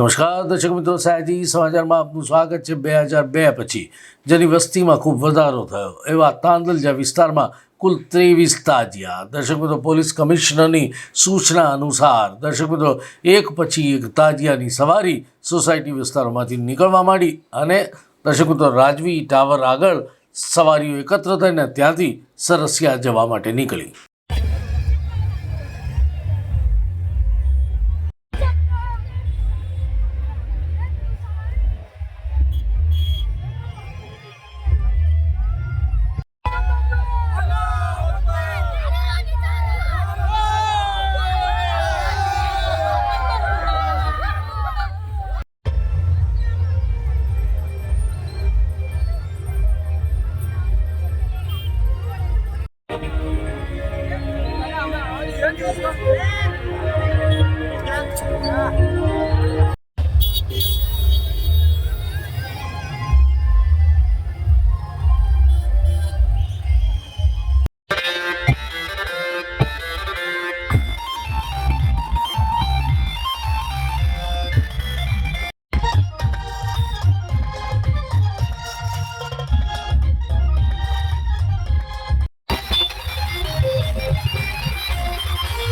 નમસ્કાર, દર્શક મિત્રો સાયજી સમાચારમાં આપનું સ્વાગત છે બે હજાર બે પછી. જેની વસ્તીમાં ખૂબ વધારો થયો. એવા તાંદલજા વિસ્તારમાં કુલ ત્રેવીસ તાજિયા. દર્શક મિત્રો, પોલીસ કમિશનરની સૂચના અનુસાર દર્શક મિત્રો, એક પછી એક તાજિયાની સવારી સોસાયટી વિસ્તારોમાંથી નીકળવા માંડી અને દર્શક મિત્રો, રાજવી ટાવર આગળ સવારીઓ એકત્ર થઈને ત્યાંથી સરસિયા જવા માટે નીકળી. Gel. Gel.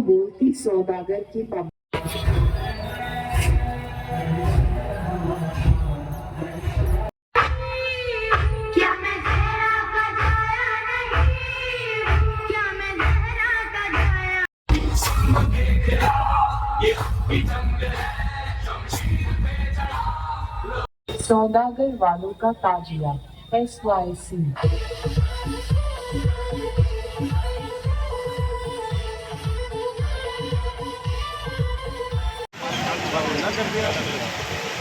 बोलती सौदागर की पब क्या मैं जहरा का जाया नहीं क्या मैं जहरा का जाया सौदागर वालों का ताजिया S Y C cantidad de la vida.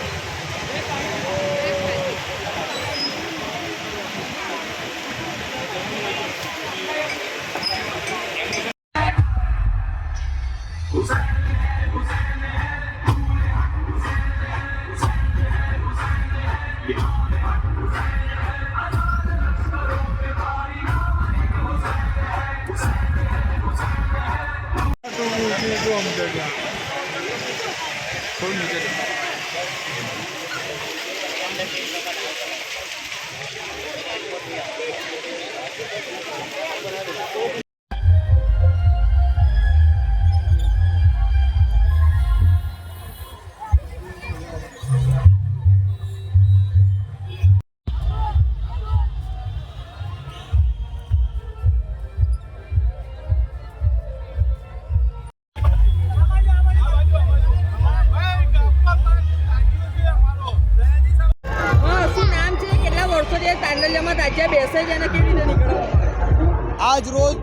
私たちはこの辺にいるのが何が起こるか。તાંડલિયામાં તાજિયા આજ રોજ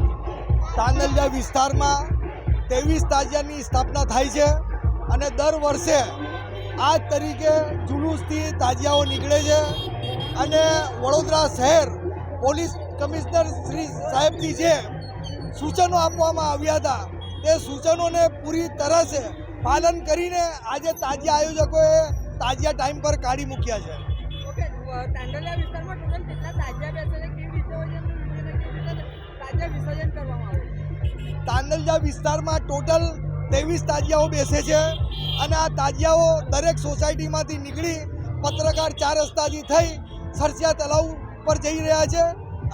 તાંદલજા વિસ્તારમાં ત્રેવીસ તાજિયાની સ્થાપના થાય છે અને દર વર્ષે આ તરીકે જુલુસથી તાજિયાઓ નીકળે છે અને વડોદરા શહેર પોલીસ કમિશનર શ્રી સાહેબથી જે સૂચનો આપવામાં આવ્યા હતા, તે સૂચનોને પૂરી તરસે પાલન કરીને આજે તાજિયા આયોજકોએ તાજિયા ટાઈમ પર કાઢી મૂક્યા છે. તાંડલિયા વિસ્તારમાં ટોટલ કેટલા તાજિયા બેસે છે? કેવી રીતે એમનું વિસર્જન છે. વિસ્તારમાં ટોટલ ત્રેવીસ તાજિયાઓ બેસે છે અને આ તાજિયાઓ દરેક સોસાયટીમાંથી નીકળી પત્રકાર ચાર રસ્તાથી થઈ સરસિયા તલાવ પર જઈ રહ્યા છે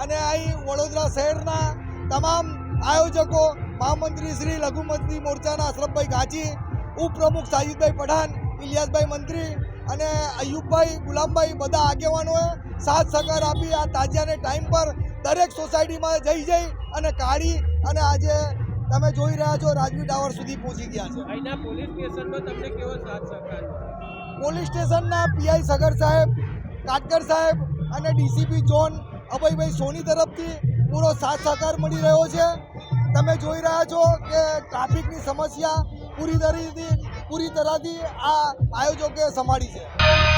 અને અહીં વડોદરા શહેરના તમામ આયોજકો મહામંત્રી શ્રી લઘુમંત્રી મોરચાના અશરફભાઈ ગાંચી, ઉપપ્રમુખ સાજીદભાઈ પઠાણ, ઇલિયાસભાઈ મંત્રી અને અયુબભાઈ ગુલામભાઈ બધા આગેવાનોએ સાથ સહકાર આપી આ તાજિયાને ટાઈમ પર દરેક સોસાયટીમાં જઈ જઈ અને કાઢી અને આજે તમે જોઈ રહ્યા છો રાજવી ટાવર સુધી પહોંચી ગયા છે. અહીંના પોલીસ સ્ટેશનમાં તમને કેવો સાથ સહકાર? પોલીસ સ્ટેશનના પીઆઈ સગર સાહેબ કાટકર સાહેબ અને ડીસીપી જોન અભયભાઈ સોની તરફથી પૂરો સાથ સહકાર મળી રહ્યો છે. તમે જોઈ રહ્યા છો કે ટ્રાફિકની સમસ્યા પૂરી તરીથી પૂરી તરહથી આ આયોજકોએ સંભાળી છે.